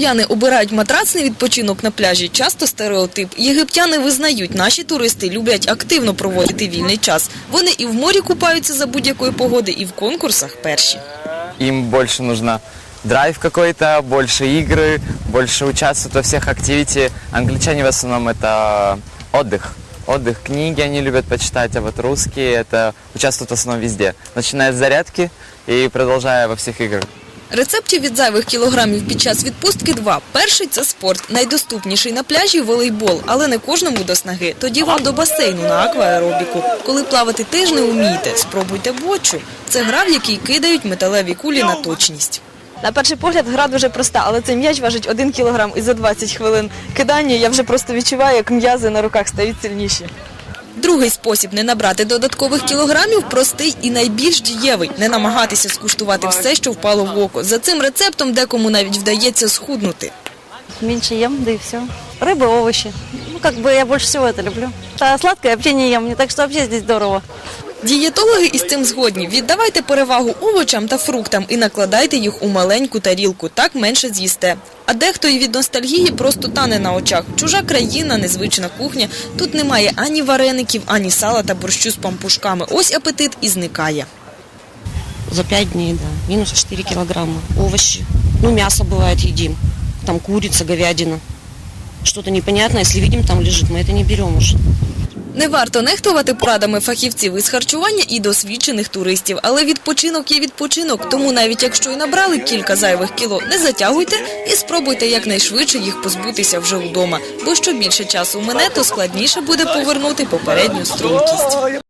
Яни обирають матрацний відпочинок на пляжі. Часто стереотип. Єгиптяни визнають, наші туристи люблять активно проводити вільний час. Вони і в морі купаються за будь-якої погоди, і в конкурсах перші. Им больше нужно драйв какой-то, больше игры, больше участвовать во всех активити. Англичане в основном это отдых. Отдых, книги они любят почитать, а вот русские это участвуют в основном везде. Начиная с зарядки и продолжая во всех играх. Рецептів від зайвих кілограмів під час відпустки два. Перший це спорт. Найдоступніший на пляжі волейбол, але не кожному до снаги. Тоді вам до басейну на акваеробіку. Коли плавати теж не вмієте, спробуйте бочу. Це гра, в якій кидають металеві кулі на точність. На перший погляд гра дуже проста, але цей м'яч важить 1 кілограм і за 20 хвилин кидання я вже просто відчуваю, як м'язи на руках стають сильніші. Другий спосіб не набрати додаткових кілограмів простий і найбільш дієвий. Не намагатися скуштувати все, що впало в око. За цим рецептом декому навіть вдається схуднути. Меньше ем, да и все. Рыба, овощи. Ну, как бы я больше всего это люблю. А сладкое вообще не ем, так что вообще здесь здорово. Дієтологи із цим згодні. Віддавайте перевагу овочам та фруктам і накладайте їх у маленьку тарілку, так менше з'їсте. А дехто і від ностальгії просто тане на очах. Чужа країна, незвична кухня. Тут немає ані вареників, ані сала та борщу з пампушками. Ось апетит і зникає. За пять дней, да. Минус 4 килограмма. Овощи. Ну, мясо бывает едим. Там курица, говядина. Что-то непонятное, если видим, там лежит, мы это не берем уже. Не варто нехтувати порадами фахівців із харчування і досвідчених туристів. Але відпочинок є відпочинок, тому навіть якщо й набрали кілька зайвих кіло, не затягуйте і спробуйте якнайшвидше їх позбутися вже вдома. Бо що більше часу мине, то складніше буде повернути попередню стрункість.